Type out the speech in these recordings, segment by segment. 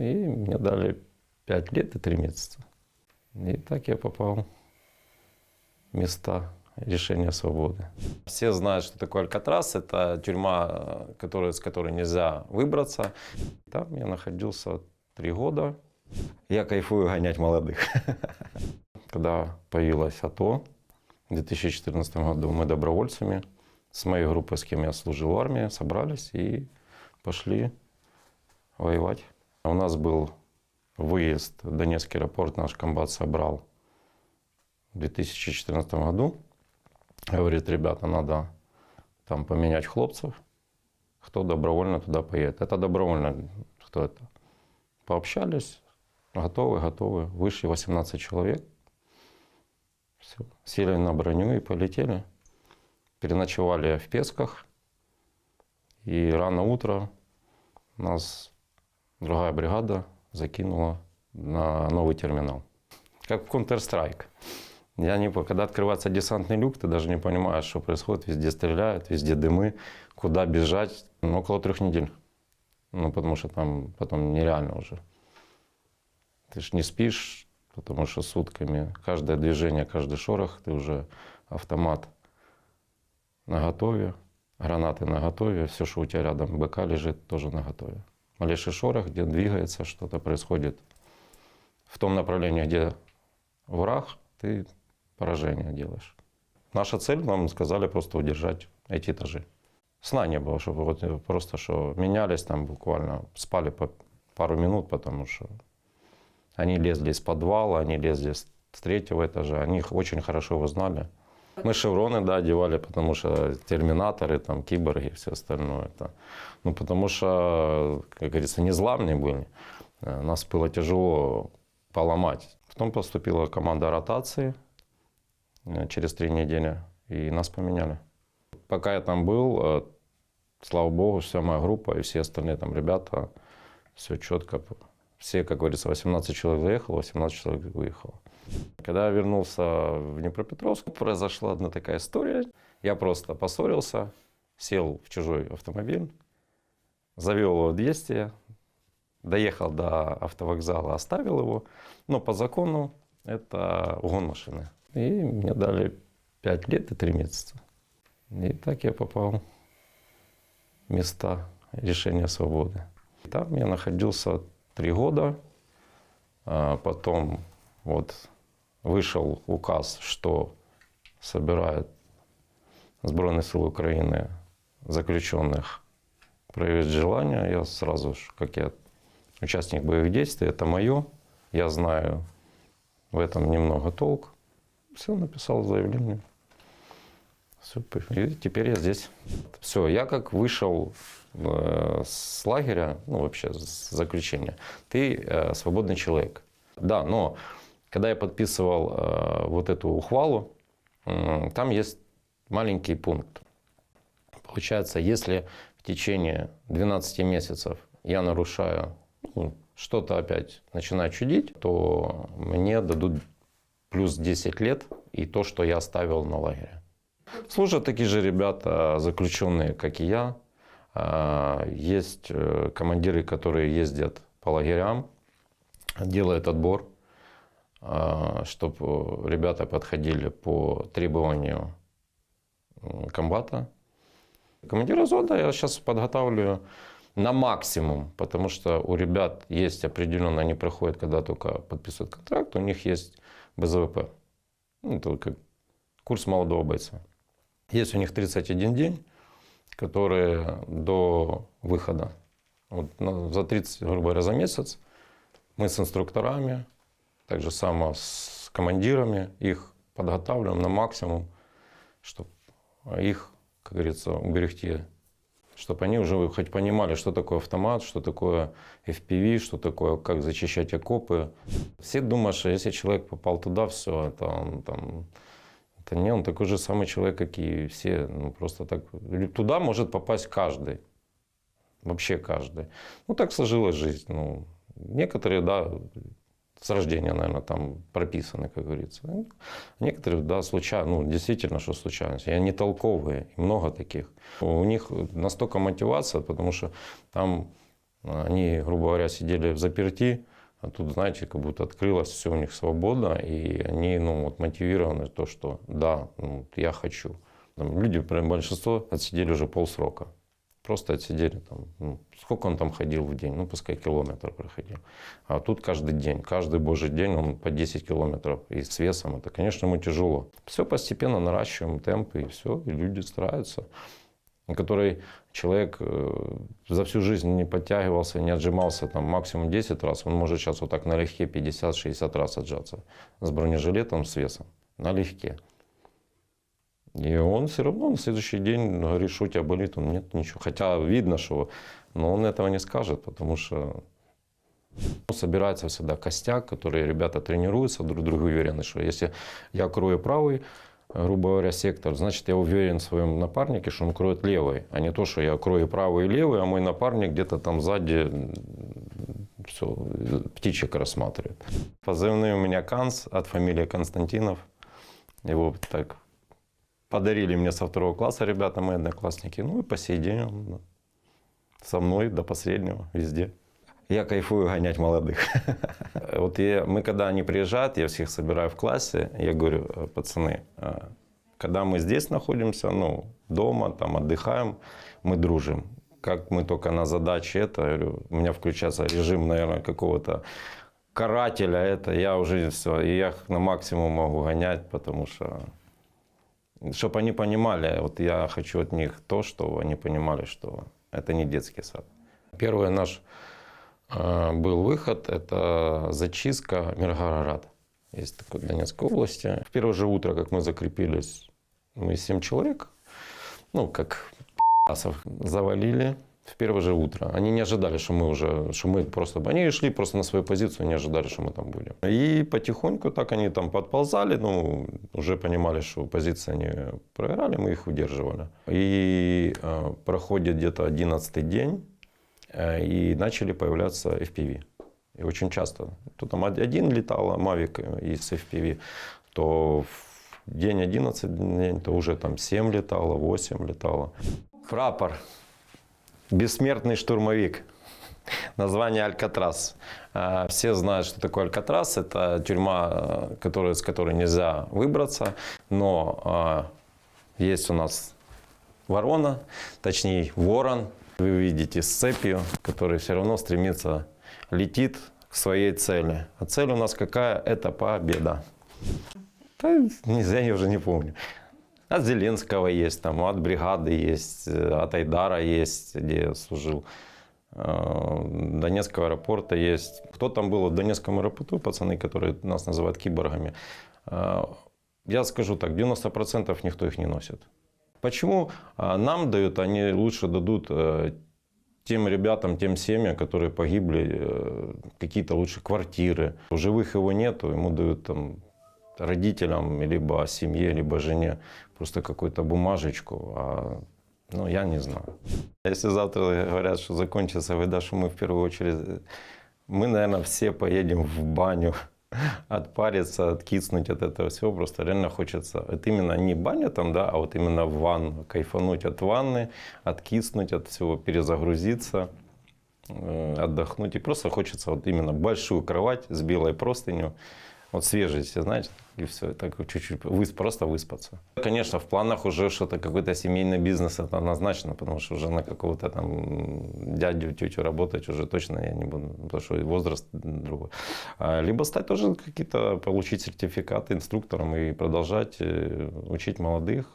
И мне дали 5 лет и 3 месяца. И так я попал в места решения свободы. Все знают, что такое Алькатрас. Это тюрьма, которая, с которой нельзя выбраться. Там я находился три года. Я кайфую гонять молодых. Когда появилась АТО в 2014 году, мы добровольцами с моей группой, с кем я служил в армии, собрались и пошли воевать. У нас был выезд в Донецкий аэропорт, наш комбат собрал в 2014 году. Говорит, ребята, надо там поменять хлопцев, кто добровольно туда поедет. Это добровольно, кто это. Пообщались, готовы, готовы. Вышли 18 человек. Все. Сели на броню и полетели. Переночевали в Песках. И рано утро нас другая бригада закинула на новый терминал. Как в Counter-Strike. Я не когда открывается десантный люк, ты даже не понимаешь, что происходит. Везде стреляют, везде дымы, куда бежать. Ну, около трех недель. Ну, потому что там потом нереально уже. Ты ж не спишь, потому что сутками каждое движение, каждый шорох, ты уже автомат на готове, гранаты на готове, все, что у тебя рядом БК лежит, тоже на готове. Малейший шорох, где двигается, что-то происходит в том направлении, где враг, ты поражение делаешь. Наша цель, нам сказали, просто удержать эти этажи. Сна не было, чтобы вот просто что менялись там буквально, спали по пару минут, потому что они лезли из подвала, они лезли с третьего этажа, они их очень хорошо его. Мы шевроны, да, одевали, потому что терминаторы, там, киборги и все остальное. Это, ну, потому что, как говорится, не зламные были. Нас было тяжело поломать. Потом поступила команда ротации э, через три недели, и нас поменяли. Пока я там был, э, слава богу, вся моя группа и все остальные там ребята, все четко. Все, как говорится, 18 человек заехало, 18 человек выехало. Когда я вернулся в Днепропетровск, произошла одна такая история. Я просто поссорился, сел в чужой автомобиль, завел его в 200, доехал до автовокзала, оставил его. Но по закону это угон машины. И мне дали 5 лет и 3 месяца. И так я попал в места решения свободы. Там я находился три года. А потом вот вышел указ, что собирают Збройные силы Украины заключенных проявить желание. Я сразу же, как я участник боевых действий, это мое, я знаю в этом немного толк. Все, написал заявление. Все, и теперь я здесь. Все, я как вышел э, с лагеря, ну вообще с заключения, ты э, свободный человек. Да, но когда я подписывал э, вот эту ухвалу, там есть маленький пункт. Получается, если в течение 12 месяцев я нарушаю ну, что-то опять начинаю чудить, то мне дадут плюс 10 лет и то, что я оставил на лагере. Служат такие же ребята, заключенные, как и я. А, есть э, командиры, которые ездят по лагерям, делают отбор, чтобы ребята подходили по требованию комбата. Командира взвода я сейчас подготавливаю на максимум, потому что у ребят есть определенно, они проходят, когда только подписывают контракт, у них есть БЗВП. Ну, это как курс молодого бойца. Есть у них 31 день, которые до выхода. Вот за 30, грубо говоря, за месяц мы с инструкторами, так же само с командирами, их подготавливаем на максимум, чтобы их, как говорится, уберегти чтобы они уже хоть понимали, что такое автомат, что такое FPV, что такое, как зачищать окопы. Все думают, что если человек попал туда, все, это он там... Это не он такой же самый человек, как и все. Ну, просто так... Туда может попасть каждый. Вообще каждый. Ну, так сложилась жизнь. Ну, некоторые, да, с рождения, наверное, там прописаны, как говорится. Ну, некоторые, да, случайно, ну, действительно, что случайность. И они толковые, много таких. У них настолько мотивация, потому что там Они, грубо говоря, сидели в заперти, а тут, знаете, как будто открылось, все у них свободно, и они ну, вот, мотивированы то, что да, ну, я хочу. Там люди, прям большинство, отсидели уже полсрока. Просто отсидели там, ну, сколько он там ходил в день, ну, пускай километр проходил. А тут каждый день, каждый божий день он по 10 километров. И с весом это, конечно, ему тяжело. Все постепенно наращиваем темпы, и все, и люди стараются. Который человек э, за всю жизнь не подтягивался, не отжимался там максимум 10 раз, он может сейчас вот так налегке 50-60 раз отжаться с бронежилетом, с весом, налегке. И он все равно на следующий день говорит, что у тебя болит, он нет ничего. Хотя видно, что, но он этого не скажет, потому что ну, собирается всегда костяк, который ребята тренируются, друг другу уверены, что если я крою правый, грубо говоря, сектор, значит, я уверен в своем напарнике, что он кроет левый, а не то, что я крою правый и левый, а мой напарник где-то там сзади все, птичек рассматривает. Позывные у меня Канс от фамилии Константинов. Его так подарили мне со второго класса ребята, мои одноклассники. Ну и по сей день он со мной до последнего, везде. Я кайфую гонять молодых. Вот я, мы, когда они приезжают, я всех собираю в классе, я говорю, «Э, пацаны, э, когда мы здесь находимся, ну, дома, там, отдыхаем, мы дружим. Как мы только на задаче это, говорю, у меня включается режим, наверное, какого-то карателя, это я уже все, и я на максимум могу гонять, потому что чтобы они понимали, вот я хочу от них то, что они понимали, что это не детский сад. Первый наш э, был выход, это зачистка Миргород. Есть такой Донецкой области. В первое же утро, как мы закрепились, мы семь человек, ну, как завалили в первое же утро. Они не ожидали, что мы уже, что мы просто, они шли просто на свою позицию, не ожидали, что мы там будем. И потихоньку так они там подползали, ну, уже понимали, что позиции они проиграли, мы их удерживали. И э, проходит где-то 11 день, э, и начали появляться FPV. И очень часто. То там один летал, Мавик из FPV, то в день 11 день, то уже там 7 летало, 8 летало. Прапор Бессмертный штурмовик. Название Алькатрас. А, все знают, что такое Алькатрас. Это тюрьма, которая, с которой нельзя выбраться. Но а, есть у нас ворона, точнее ворон. Вы видите с цепью, который все равно стремится, летит к своей цели. А цель у нас какая? Это победа. Да, я уже не помню. От Зеленского есть, там, от бригады есть, от Айдара есть, где я служил. Э, Донецкого аэропорта есть. Кто там был в Донецком аэропорту, пацаны, которые нас называют киборгами. Э, я скажу так, 90% никто их не носит. Почему э, нам дают, они лучше дадут тем ребятам, тем семьям, которые погибли, какие-то лучше квартиры. В живых его нету, ему дают там родителям, либо семье, либо жене просто какую-то бумажечку, а ну, я не знаю. Если завтра говорят, что закончится вода, что мы в первую очередь, мы, наверное, все поедем в баню, отпариться, откиснуть от этого всего. Просто реально хочется, это именно не баня там, да, а вот именно в ванну, кайфануть от ванны, откиснуть от всего, перезагрузиться э, отдохнуть. И просто хочется вот именно большую кровать с белой простынью, вот свежесть, знаете, и все, так чуть-чуть, выс, просто выспаться. Конечно, в планах уже что-то, какой-то семейный бизнес, это однозначно, потому что уже на какого-то там дядю, тетю работать уже точно я не буду, потому что возраст другой. А, либо стать тоже какие-то, получить сертификаты инструктором и продолжать э, учить молодых.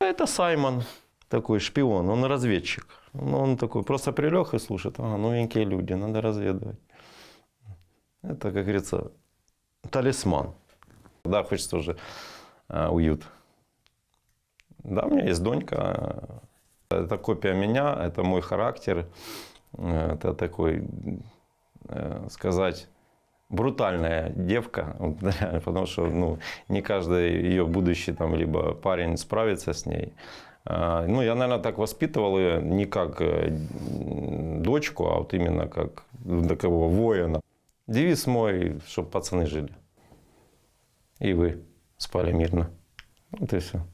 Это Саймон, такой шпион, он разведчик. Ну, он такой, просто прилег и слушает, ага, новенькие люди, надо разведывать. Это, как говорится, талисман. Да, хочется уже э, уют. Да, у меня есть донька. Это копия меня, это мой характер. Это такой, э, сказать, брутальная девка, потому что ну, не каждый ее будущий там, либо парень справится с ней. А, ну, я, наверное, так воспитывал ее не как э, дочку, а вот именно как такого воина. Девиз мой, чтобы пацаны жили. И вы спали мирно. Вот и все.